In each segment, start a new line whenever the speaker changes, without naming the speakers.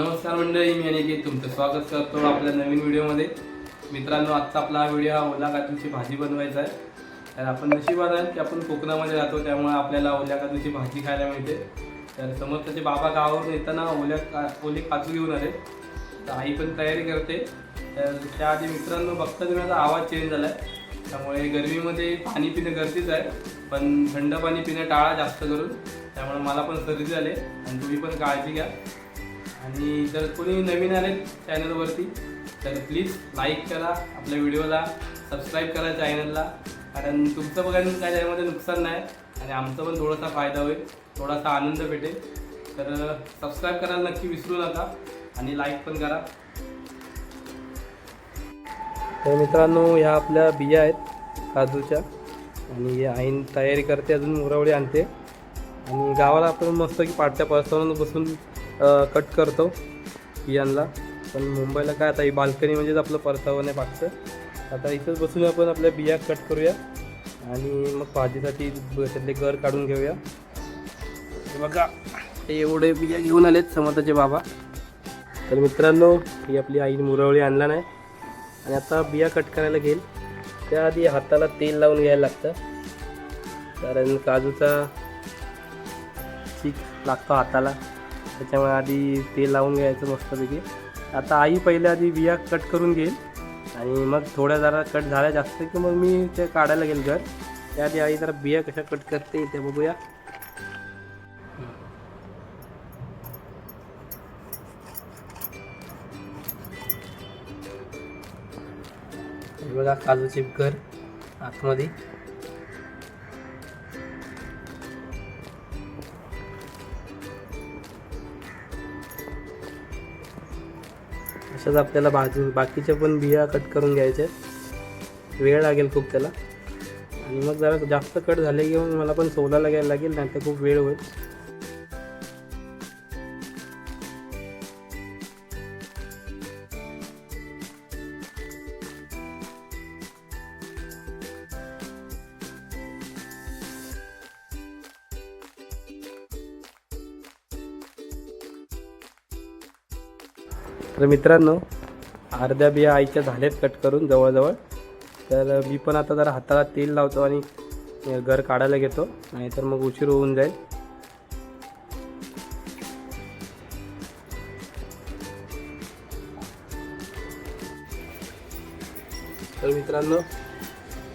नमस्कार मंडळी मी अनिकेत. तुमचं स्वागत करतो आपल्या नवीन व्हिडिओमध्ये. मित्रांनो आजचा आपला हा व्हिडिओ हा ओला काजूची भाजी बनवायचा आहे. तर आपण नशिबात आहे की आपण कोकणामध्ये राहतो त्यामुळे आपल्याला ओल्या काजूची भाजी खायला मिळते. तर समोर त्याचे बाबा गावावरून येताना ओल्या का ओले काजू घेऊन आले. तर आई पण तयारी करते. तर त्याआधी मित्रांनो बघता तुम्ही आता आवाज चेंज झाला आहे त्यामुळे गरमीमध्ये पाणी पिणं गरजेचं आहे. पण थंड पाणी पिणं टाळा जास्त करून. त्यामुळे मला पण सर्दी झाली. आणि तुम्ही पण काळजी घ्या. आणि जर कोणी नवीन आले चॅनलवरती तर प्लीज लाईक करा आपल्या व्हिडिओला सबस्क्राईब करा चॅनलला कारण तुमचं बघायला काय त्यामध्ये नुकसान नाही आणि आमचा पण थोडासा फायदा होईल थोडासा आनंद भेटेल. तर सबस्क्राईब करायला नक्की विसरू नका आणि लाईक पण करा. तर मित्रांनो ह्या आपल्या बिया आहेत काजूच्या आणि हे आईन तयारी करते अजून मुरावळी आणते. आणि गावाला आपण मस्त की पाठच्या परस्तावरून बसून कट करतो बियांना पण मुंबईला काय आता ही बाल्कनी म्हणजेच आपलं परतावं नाही पाठचं आता इथंच बसून आपण आपल्या बिया कट करूया आणि मग भाजीसाठी त्यातले घर काढून घेऊया. बघा ते एवढे बिया घेऊन आलेत समर्थाचे बाबा. तर मित्रांनो ही आपली आईने मुरवळी आणला नाही आणि आता बिया कट करायला घेईल. त्याआधी हाताला तेल लावून घ्यायला लागतं. कारण काजूचा चीक लागतो हाताला. त्याच्यामुळे आधी तेल लावून घ्यायचं मस्तपैकी. आता आई पहिले आधी बिया कट करून घेईल. आणि मग थोड्या जरा कट झाल्या जास्त की मग मी ते काढायला गेल घर. त्याआधी आई जरा बिया कशा कट करते ते बघूया. बघा काजूचे घर आतमध्ये. तशाच आपल्याला बाजू बाकीच्या पण बिया कट करून घ्यायच्या आहेत. वेळ लागेल खूप त्याला आणि मग जरा जास्त कट झाले की मग मला पण सोलायला घ्यायला लागेल नाही तर खूप वेळ होईल तर मित्रांनो अर्ध्या बिया आईच्या झाल्यात कट करून जवळजवळ. तर मी पण आता जरा हाताला तेल लावतो आणि घर काढायला घेतो. नाहीतर मग उशीर होऊन जाईल. तर मित्रांनो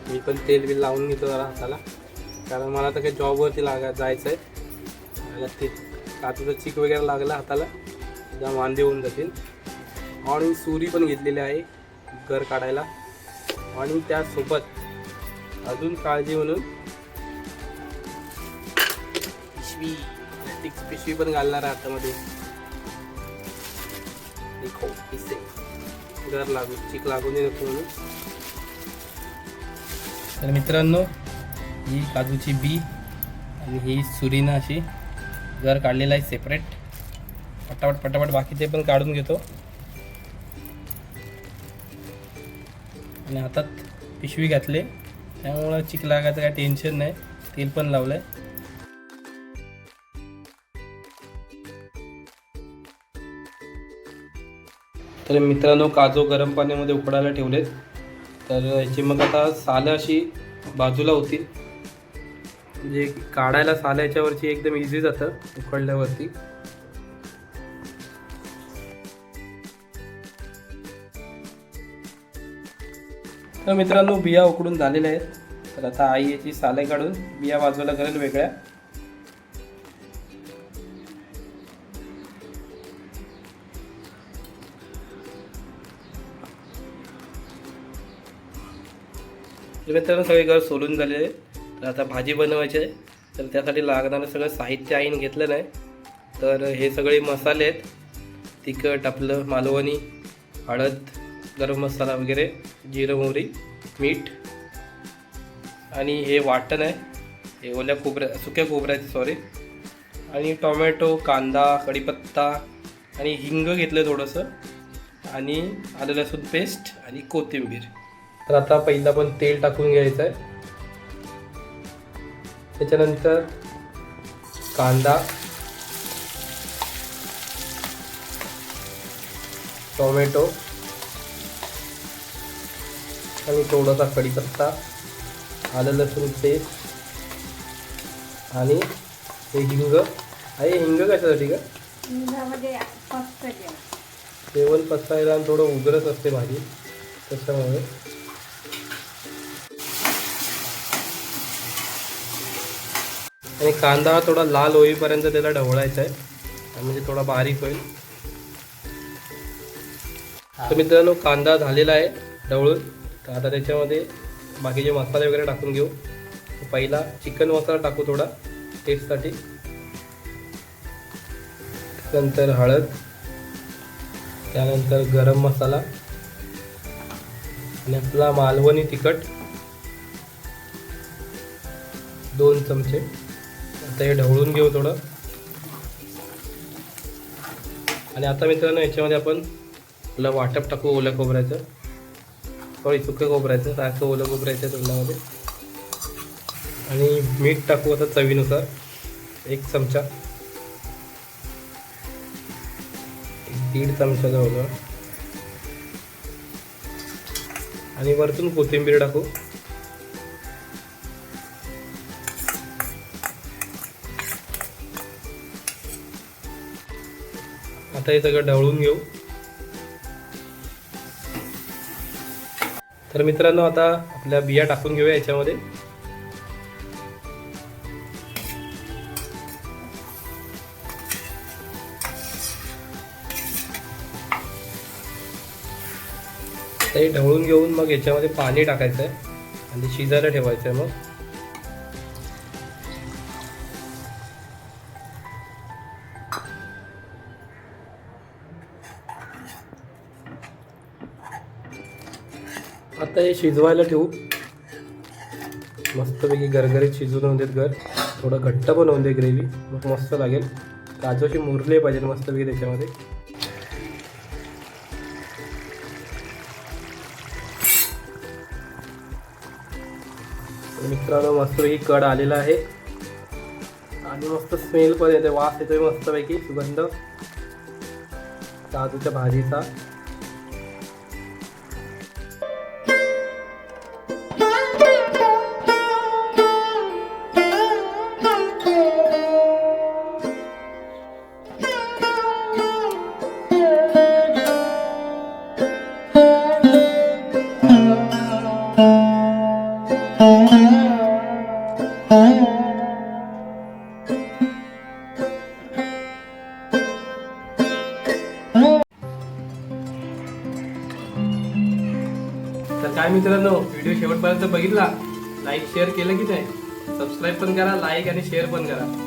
मी पण तेल बिल लावून घेतो जरा हाताला. कारण मला तर काही जॉबवरती लागा जायचं आहे मला ते काचूचा चीक वगैरे लागला हाताला त्या वांदे होऊन जातील. आणि सुरी पण घेतलेली आहे घर काढायला. आणि त्यासोबत अजून काळजी म्हणून पिशवी प्लॅस्टिक पिशवी पण घालणार आहे हातामध्ये. देखो घर लागू चिक लागू नये नको म्हणून. तर मित्रांनो ही काजूची बी आणि ही सुरीनं अशी घर काढलेलं आहे सेपरेट पटापट पटापट बाकीचे पण काढून घेतो. आणि हातात पिशवी घातले. त्यामुळं चिक लागायचं काय टेन्शन नाही. तेल पण लावलंय. तर मित्रांनो काजू गरम पाण्यामध्ये उकडायला ठेवलेत. तर याची मग आता सालं अशी बाजूला होती. म्हणजे काढायला साल्याच्यावरची एकदम इझी जातं उकडल्यावरती तर मित्रांनो बिया उकडून झालेल्या आहेत. तर आता आई याची साले काढून बिया बाजूला करेल वेगळ्या. मित्रांनो सगळे घर सोलून झालेले आहे तर आता भाजी बनवायची आहे. तर त्यासाठी लागणारं सगळं साहित्य आईन घेतलं नाही. तर हे सगळे मसाले आहेत. तिखट आपलं मालवणी हळद गरम मसाला वगैरे जिरं मोहरी मीठ आणि हे वाटण आहे. हे ओल्या खोबऱ्या सुक्या खोबऱ्याचे सॉरी आणि टोमॅटो कांदा कढीपत्ता आणि हिंग घेतलं थोडंसं. आणि आलं लसूण पेस्ट आणि कोथिंबीर. तर आता पहिला पण तेल टाकून घ्यायचं आहे. त्याच्यानंतर कांदा टोमॅटो आणि थोडासा कढीपत्ता आलं लसूण पेस्ट आणि हे हिंग. आहे हिंग कशासाठी का जेवण पचायला आणि थोडं उग्रच असते भाजी. त्याच्यामुळे. आणि कांदा हा थोडा लाल होईपर्यंत त्याला ढवळायचा आहे. म्हणजे थोडा बारीक होईल. तर मित्रांनो कांदा झालेला आहे ढवळून. तर आता त्याच्यामध्ये बाकीचे मसाले वगैरे टाकून घेऊ. पहिला चिकन मसाला टाकू थोडा टेस्टसाठी नंतर हळद त्यानंतर गरम मसाला आणि आपला मालवणी तिखट. दोन चमचे. आता हे ढवळून घेऊ थोडं. आणि आता मित्रांनो याच्यामध्ये आपण आपलं वाटप टाकू ओल्या खोबऱ्याचं. सॉरी सुकं खोबऱ्याचं सारखं ओलं खोबऱ्याचं तोंडामध्ये आणि मीठ टाकू आता चवीनुसार एक चमचा. एक दीड चमचा जवळ आणि वरतून कोथिंबीर टाकू. आता हे सगळं ढवळून घेऊ. तर मित्रांनो आता आपल्या बिया टाकून घेऊया याच्यामध्ये. ते ढवळून घेऊन मग याच्यामध्ये पाणी टाकायचं आहे आणि शिजायला ठेवायचं आहे मग. आता हे शिजवायला ठेवू. मस्तपैकी गरगरीत शिजून होऊन देत घर. थोडं घट्ट पण होऊन दे ग्रेव्ही मग मस्त लागेल. काजू मुरले पाहिजे मस्तपैकी त्याच्यामध्ये. मित्रांनो मस्तपैकी कड आलेला आहे. आणि मस्त स्मेल पण येते वास येतोय मस्तपैकी. सुगंध. काजूच्या भाजीचा. मित्रांनो व्हिडिओ शेवटपर्यंत बघितला. लाईक शेअर केलं की नाही? सबस्क्राईब पण करा लाईक आणि शेअर पण करा.